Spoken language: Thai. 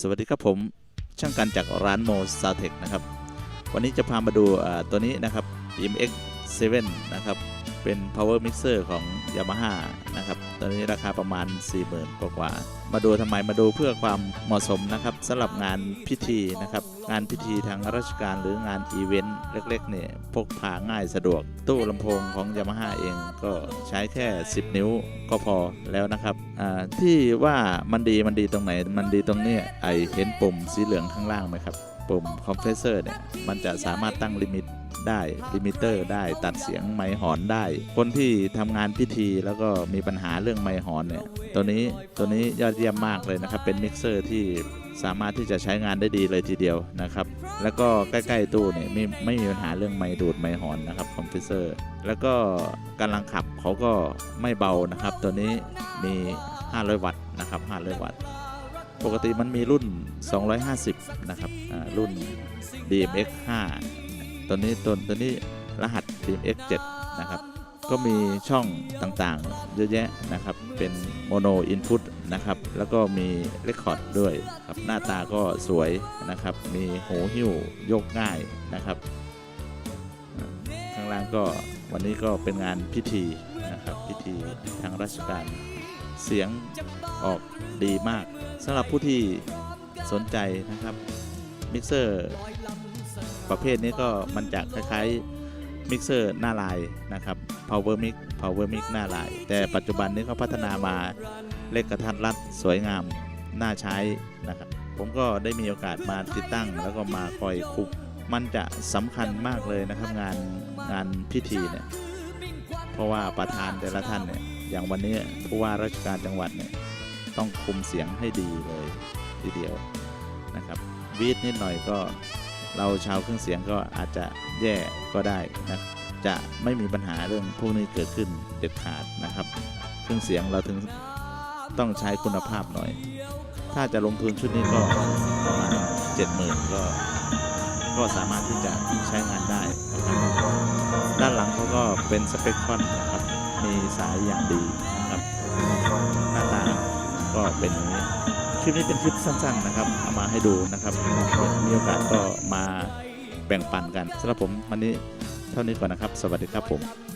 สวัสดีครับผมช่างกันจากร้านโมซาเทคนะครับ วันนี้จะพามาดูตัวนี้นะครับ EMX 7นะครับ เป็น power mixer ของ Yamaha นะครับ ตัวนี้ราคาประมาณ 40,000 กว่ากว่า มาดูทำไมมาดูเพื่อความเหมาะสมนะครับสำหรับงานพิธีนะครับ งานพิธีทางราชการหรืองานอีเวนต์เล็กๆเนี่ยพกพาง่ายสะดวก ตู้ลำโพงของ Yamaha เองก็ใช้แค่ 10 นิ้วก็พอแล้วนะครับที่ว่ามันดีมันดีตรงไหน มันดีตรงเนี้ยไอเห็นปุ่มสีเหลืองข้างล่างไหมครับ ปุ่มคอมเพรสเซอร์เนี่ยมันจะสามารถตั้งลิมิตได้ลิมิเตอร์ได้ตัดเสียงไมค์หอนได้ คนที่ทำงานพิธีแล้วก็มีปัญหาเรื่องไมค์หอนเนี่ยตัวนี้ตัวนี้ยอดเยี่ยมมากเลยนะครับ เป็นมิกเซอร์ที่ สามารถที่จะใช้งานได้ดีเลยทีเดียวนะครับ แล้วก็ใกล้ๆตู้เนี่ยไม่ไม่มีปัญหาเรื่องไมค์ดูดไมค์หอนนะครับคอมเพรสเซอร์ แล้วก็กำลังขับเขาก็ไม่เบานะครับ ตัวนี้มี 500 วัตต์นะครับ 500 วัตต์ ปกติมันมีรุ่น 250 นะครับอ่ารุ่น DMX 5 ตัวนี้ตัวตัวนี้รหัส DMX 7 นะครับ ก็มีช่องต่างๆ เยอะแยะนะครับ เป็นโมโนอินพุตนะครับ แล้วก็มีเรคคอร์ดด้วยครับ หน้าตาก็สวยนะครับ มีหูหิ้วยกง่ายนะครับ ข้างล่างก็วันนี้ก็เป็นงานพิธีนะครับ พิธีทางราชการ เสียงออกดีมากสำหรับผู้ที่สนใจนะครับ มิกเซอร์ประเภทนี้ก็มันจะคล้ายๆ มิกเซอร์หน้าลายนะครับ power mix power mix หน้าลาย แต่ปัจจุบันนี้เขาพัฒนามาเล็กกระทัดรัดสวยงามน่าใช้นะครับ ผมก็ได้มีโอกาสมาติดตั้ง แล้วก็มาคอยคุมมันจะสำคัญมากเลยนะครับงานงานพิธีเนี่ยเพราะว่าประธานแต่ละท่านเนี่ยอย่างวันนี้ผู้ว่าราชการจังหวัดเนี่ยต้องคุมเสียงให้ดีเลยทีเดียวนะครับวีดนิดหน่อยก็ เราชาวเครื่องเสียงก็อาจจะแย่ก็ได้นะจะไม่มีปัญหาเรื่องพวกนี้เกิดขึ้นเด็ดขาดนะครับ เครื่องเสียงเราถึงต้องใช้คุณภาพหน่อย ถ้าจะลงทุนชุดนี้ก็ประมาณ70,000ก็ ก็สามารถที่จะใช้งานได้นะครับด้านหลังเขาก็เป็นสเปคคอนนะครับ มีสายอย่างดีนะครับ หน้าตาก็เป็นอย่างนี้ ลิปนี้เป็นคลิปสั้นๆนะครับเอามาให้ดูนะครับมีโอกาสก็มาแบ่งปันกันสำหรับผมวันนี้เท่านี้ก่อนนะครับ สวัสดีครับผมฝากคลื่นลม